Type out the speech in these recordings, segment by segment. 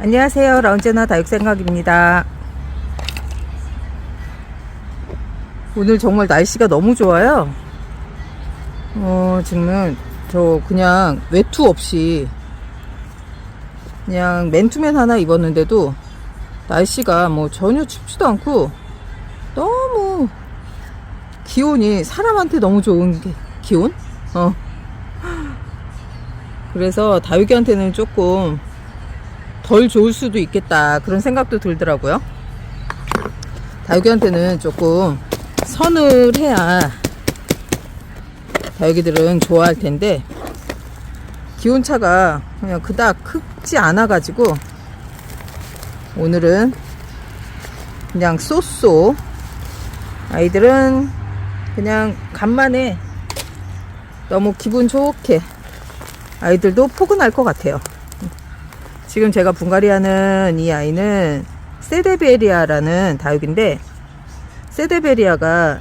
안녕하세요. 라운제나 다육생각입니다. 오늘 정말 날씨가 너무 좋아요. 어, 지금은 저 그냥 외투 없이 그냥 맨투맨 하나 입었는데도 날씨가 뭐 전혀 춥지도 않고 너무 기온이 사람한테 너무 좋은 게 기온? 어. 그래서 다육이한테는 조금 덜 좋을 수도 있겠다 그런 생각도 들더라고요. 다육이한테는 조금 선을 해야 다육이들은 좋아할 텐데 기온차가 그냥 그닥 크지 않아 가지고 오늘은 그냥 쏘쏘 아이들은 그냥 간만에 너무 기분 좋게 아이들도 포근할 것 같아요. 지금 제가 분갈이하는 이 아이는 세데베리아라는 다육인데 세데베리아가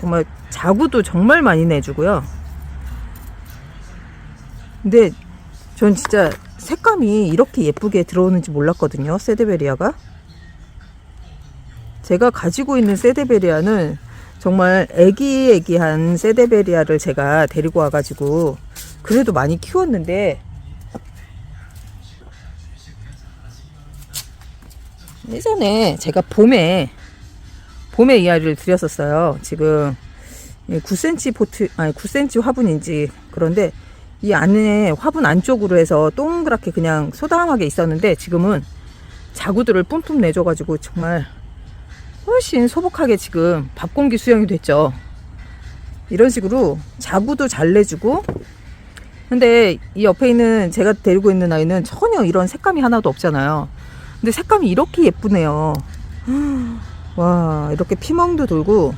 정말 자구도 정말 많이 내주고요. 근데 전 진짜 색감이 이렇게 예쁘게 들어오는지 몰랐거든요. 세데베리아가. 제가 가지고 있는 세데베리아는 정말 애기애기한 세데베리아를 제가 데리고 와가지고 그래도 많이 키웠는데 예전에 제가 봄에 봄에 이 아이를 드렸었어요. 지금 9cm 포트 아니 9cm 화분인지 그런데 이 안에 화분 안쪽으로 해서 동그랗게 그냥 소담하게 있었는데 지금은 자구들을 뿜뿜 내줘가지고 정말 훨씬 소복하게 지금 밥 공기 수용이 됐죠. 이런 식으로 자구도 잘 내주고 근데 이 옆에 있는 제가 데리고 있는 아이는 전혀 이런 색감이 하나도 없잖아요. 근데 색감이 이렇게 예쁘네요. 와 이렇게 피멍도 돌고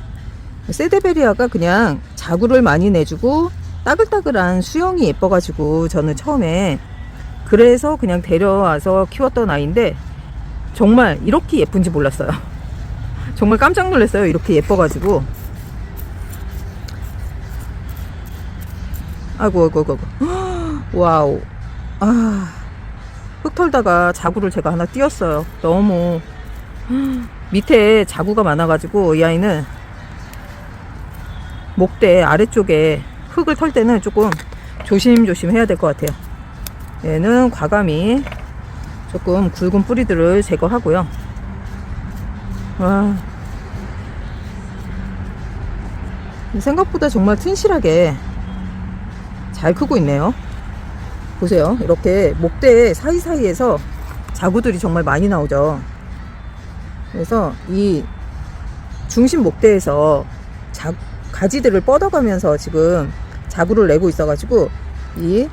세데베리아가 그냥 자구를 많이 내주고 따글따글한 수영이 예뻐가지고 저는 처음에 그래서 그냥 데려와서 키웠던 아이인데 정말 이렇게 예쁜지 몰랐어요. 정말 깜짝 놀랐어요. 이렇게 예뻐가지고. 아이고, 아이고, 아이고. 와우. 아. 흙 털다가 자구를 제가 하나 띄었어요. 너무. 밑에 자구가 많아가지고 이 아이는 목대 아래쪽에 흙을 털 때는 조금 조심조심 해야 될 것 같아요. 얘는 과감히 조금 굵은 뿌리들을 제거하고요. 와. 생각보다 정말 튼실하게 잘 크고 있네요. 보세요. 이렇게 목대 사이사이에서 자구들이 정말 많이 나오죠. 그래서 이 중심 목대에서 자, 가지들을 뻗어가면서 지금 자구를 내고 있어가지고 이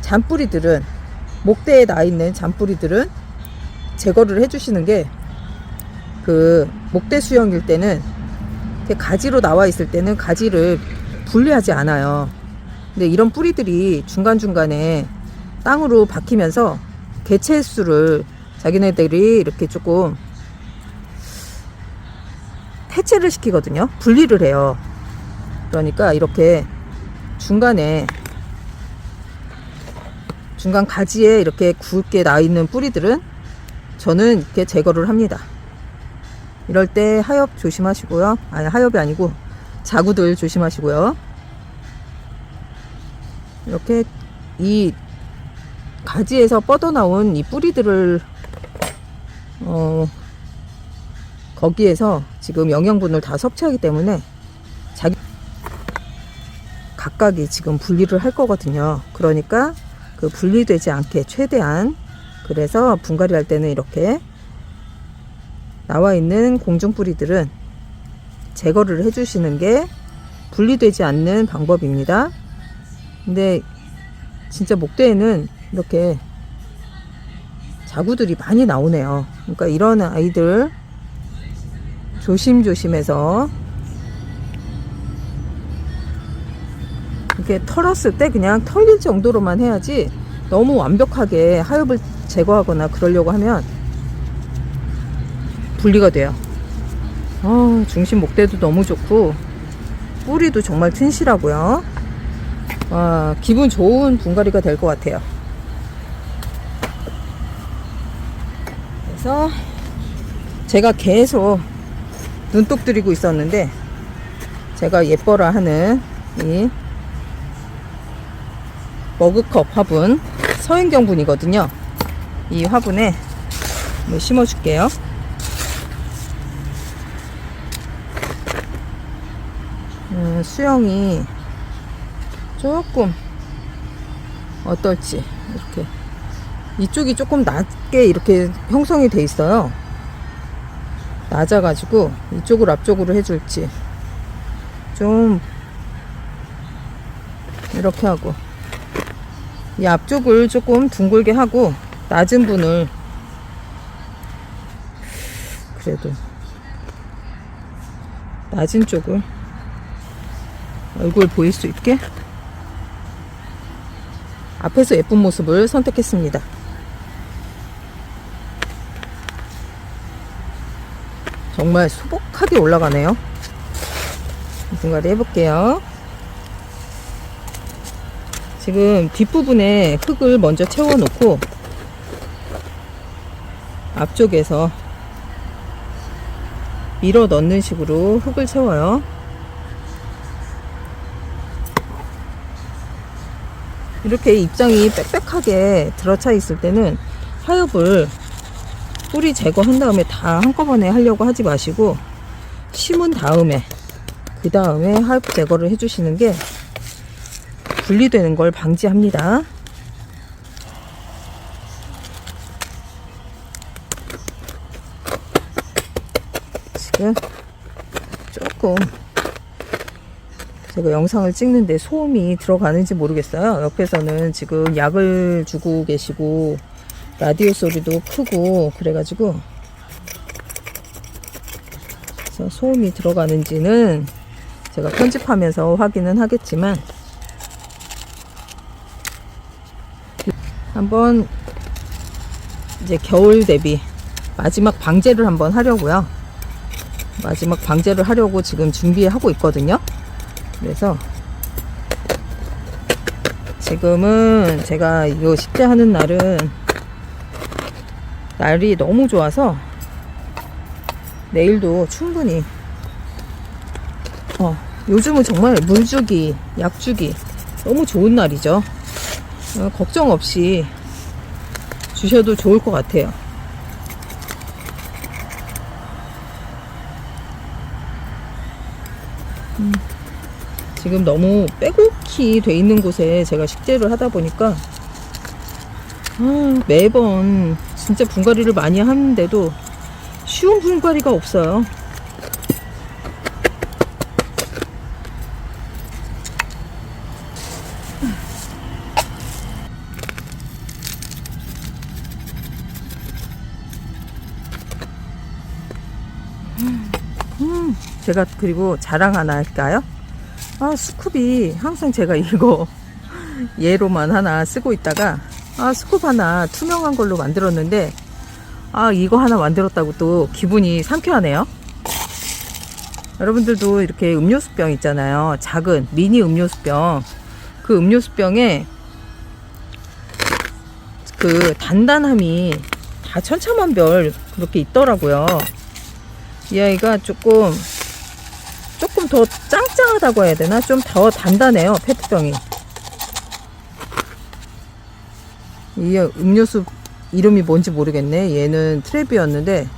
잔뿌리들은 목대에 나 있는 잔뿌리들은 제거를 해주시는 게 그 목대 수영일 때는 가지로 나와 있을 때는 가지를 분리하지 않아요. 근데 이런 뿌리들이 중간중간에 땅으로 박히면서 개체 수를 자기네들이 이렇게 조금 해체를 시키거든요. 분리를 해요. 그러니까 이렇게 중간에 중간 가지에 이렇게 굵게 나 있는 뿌리들은 저는 이렇게 제거를 합니다. 이럴 때 하엽 조심하시고요. 아니 하엽이 아니고 자구들 조심하시고요. 이렇게 이 가지에서 뻗어나온 이 뿌리들을 어 거기에서 지금 영양분을 다 섭취하기 때문에 자기 각각이 지금 분리를 할 거거든요. 그러니까 그 분리되지 않게 최대한 그래서 분갈이 할 때는 이렇게 나와 있는 공중 뿌리들은 제거를 해주시는 게 분리되지 않는 방법입니다. 근데 진짜 목대에는 이렇게 자구들이 많이 나오네요. 그러니까 이런 아이들 조심조심해서 이렇게 털었을 때 그냥 털릴 정도로만 해야지 너무 완벽하게 하엽을 제거하거나 그러려고 하면 분리가 돼요. 아, 중심 목대도 너무 좋고 뿌리도 정말 튼실하고요. 와, 기분 좋은 분갈이가 될 것 같아요. 그래서 제가 계속 눈독 들이고 있었는데 제가 예뻐라 하는 이 머그컵 화분 서인경 분이거든요. 이 화분에 심어줄게요. 음, 수영이 조금 어떨지 이렇게 이쪽이 조금 낮게 이렇게 형성이 돼 있어요. 낮아가지고 이쪽을 앞쪽으로 해줄지 좀 이렇게 하고 이 앞쪽을 조금 둥글게 하고 낮은 분을 그래도 낮은 쪽을 얼굴 보일 수 있게 앞에서 예쁜 모습을 선택했습니다. 정말 소복하게 올라가네요. 분갈이 해볼게요. 지금 뒷부분에 흙을 먼저 채워놓고 앞쪽에서 밀어 넣는 식으로 흙을 채워요. 이렇게 입장이 빽빽하게 들어차 있을 때는 하엽을 뿌리 제거한 다음에 다 한꺼번에 하려고 하지 마시고 심은 다음에 그 다음에 하엽 제거를 해주시는 게 분리되는 걸 방지합니다. 지금 조금 제가 영상을 찍는데 소음이 들어가는지 모르겠어요. 옆에서는 지금 약을 주고 계시고 라디오 소리도 크고 그래가지고 그래서 소음이 들어가는지는 제가 편집하면서 확인은 하겠지만 한번 이제 겨울 대비 마지막 방제를 한번 하려고요. 마지막 방제를 하려고 지금 준비하고 있거든요. 그래서 지금은 제가 이거 식재하는 날은 날이 너무 좋아서 내일도 충분히 어, 요즘은 정말 물주기, 약주기 너무 좋은 날이죠. 어, 걱정 없이 주셔도 좋을 것 같아요. 지금 너무 빼곡히 돼 있는 곳에 제가 식재를 하다 보니까 아, 매번 진짜 분갈이를 많이 하는데도 쉬운 분갈이가 없어요. 음, 제가 그리고 자랑 하나 할까요? 아, 스쿱이 항상 제가 이거 얘로만 하나 쓰고 있다가 아, 스쿱 하나 투명한 걸로 만들었는데 아, 이거 하나 만들었다고 또 기분이 상쾌하네요. 여러분들도 이렇게 음료수병 있잖아요. 작은 미니 음료수병. 그 음료수병에 그 단단함이 다 천차만별 그렇게 있더라고요. 이 아이가 조금 조금 더 짱 짱하다고 해야 되나? 좀 더 단단해요, 페트병이. 이 음료수 이름이 뭔지 모르겠네. 얘는 트랩이었는데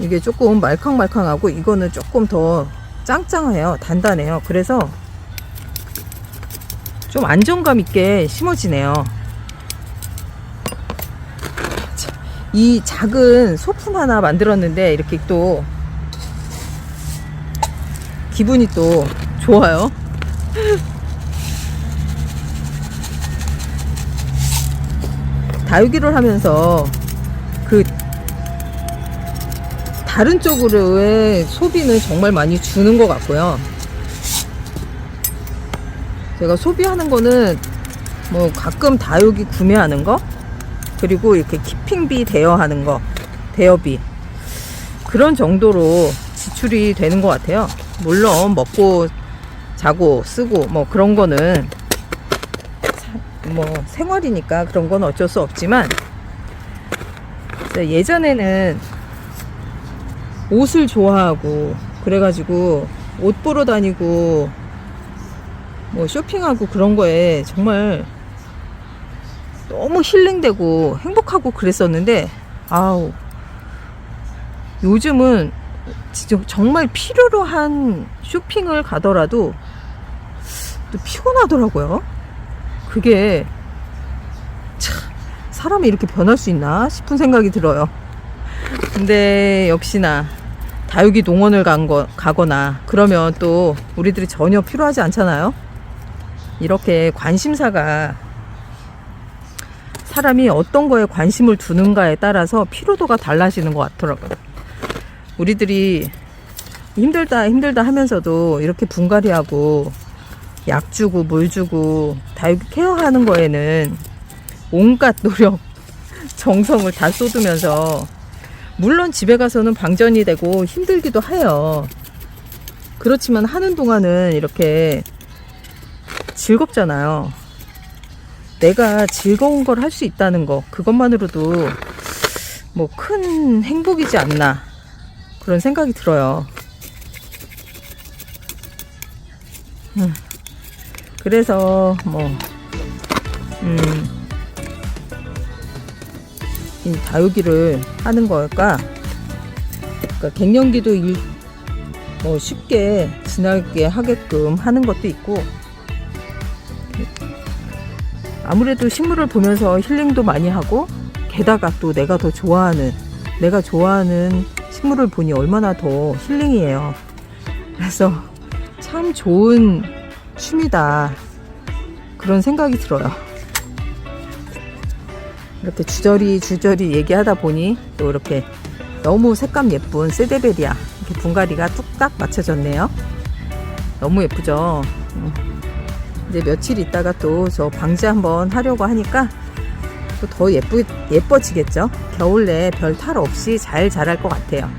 이게 조금 말캉말캉하고 이거는 조금 더 짱짱해요. 단단해요. 그래서 좀 안정감 있게 심어지네요. 자, 이 작은 소품 하나 만들었는데 이렇게 또 기분이 또 좋아요. 다육이를 하면서 그 다른 쪽으로의 소비는 정말 많이 주는 것 같고요. 제가 소비하는 거는 뭐 가끔 다육이 구매하는 거 그리고 이렇게 키핑비 대여하는 거 대여비 그런 정도로 지출이 되는 것 같아요. 물론 먹고 자고 쓰고 뭐 그런 거는 사- 뭐 생활이니까 그런 건 어쩔 수 없지만 예전에는 옷을 좋아하고 그래가지고 옷 보러 다니고 뭐 쇼핑하고 그런 거에 정말 너무 힐링되고 행복하고 그랬었는데 아우 요즘은 정말 필요로 한 쇼핑을 가더라도 또 피곤하더라고요. 그게 참 사람이 이렇게 변할 수 있나 싶은 생각이 들어요. 근데 역시나 다육이 농원을 간 거, 가거나 그러면 또 우리들이 전혀 필요하지 않잖아요. 이렇게 관심사가 사람이 어떤 거에 관심을 두는가에 따라서 피로도가 달라지는 것 같더라고요. 우리들이 힘들다 힘들다 하면서도 이렇게 분갈이하고 약 주고 물 주고 다육이 케어하는 거에는 온갖 노력 정성을 다 쏟으면서 물론 집에 가서는 방전이 되고 힘들기도 해요. 그렇지만 하는 동안은 이렇게 즐겁잖아요. 내가 즐거운 걸 할 수 있다는 거, 그것만으로도 뭐 큰 행복이지 않나. 그런 생각이 들어요. 음, 그래서 뭐, 음, 이 다육이를 하는 걸까? 그러니까 갱년기도 일, 뭐 쉽게 지나게 하게끔 하는 것도 있고, 아무래도 식물을 보면서 힐링도 많이 하고, 게다가 또 내가 더 좋아하는, 내가 좋아하는 식물을 보니 얼마나 더 힐링이에요. 그래서 참 좋은 취미다. 그런 생각이 들어요. 이렇게 주저리 주저리 얘기하다 보니 또 이렇게 너무 색감 예쁜 세데베리아 이렇게 분갈이가 뚝딱 맞춰졌네요. 너무 예쁘죠? 음. 이제 며칠 있다가 또 저 방지 한번 하려고 하니까 또 더 예쁘, 예뻐지겠죠? 겨울 내에 별 탈 없이 잘 자랄 것 같아요.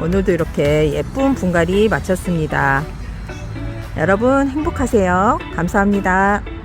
오늘도 이렇게 예쁜 분갈이 마쳤습니다. 여러분 행복하세요. 감사합니다.